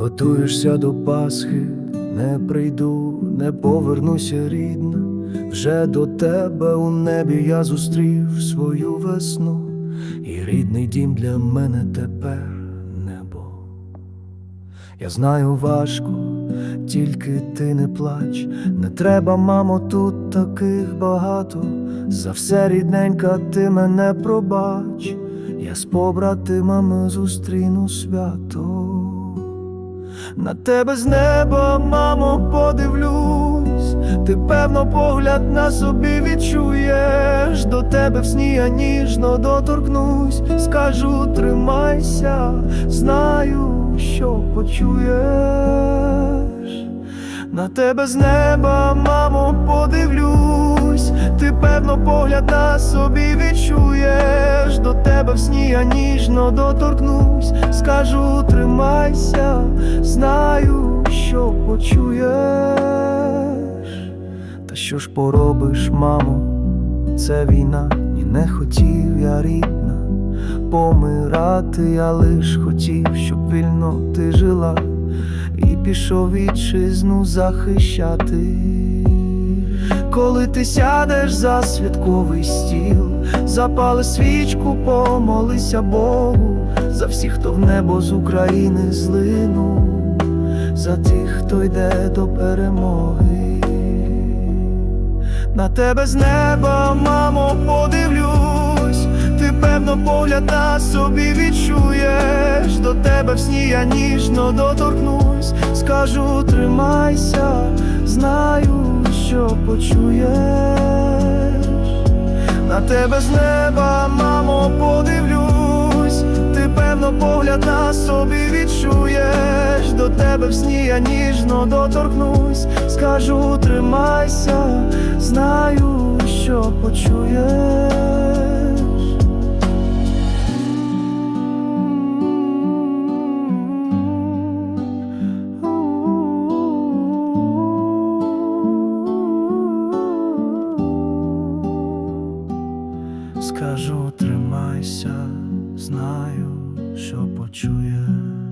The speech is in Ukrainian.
Готуєшся до Пасхи, не прийду, не повернуся рідна. Вже до тебе у небі я зустрів свою весну, і рідний дім для мене тепер небо. Я знаю важко, тільки ти не плач, не треба, мамо, тут таких багато. За все рідненька, ти мене пробач, я з побратимами зустріну свято. На тебе з неба, мамо, подивлюсь, ти певно погляд на собі відчуєш, до тебе в сні я ніжно доторкнусь, скажу, тримайся, знаю, що почуєш. На тебе з неба, мамо, подивлюсь, певно погляд на собі відчуєш, до тебе в сні я ніжно доторкнусь, скажу, тримайся, знаю, що почуєш. Та що ж поробиш, мамо, це війна, і не хотів я рідна. Помирати, я лиш хотів, щоб вільно ти жила. І пішов вітчизну захищати. Коли ти сядеш за святковий стіл, запали свічку, помолися Богу, за всіх, хто в небо з України злинув, за тих, хто йде до перемоги. На тебе з неба, мамо, подивлюсь, ти певно погляд на собі відчуєш, до тебе в сні я ніжно доторкнусь, скажу, тримайся, знаю, що почуєш. На тебе з неба, мамо, подивлюсь, ти певно погляд на собі відчуєш, до тебе в сні я ніжно доторкнусь, скажу, тримайся, знаю, що почуєш. Скажу, тримайся, знаю, що почуєш.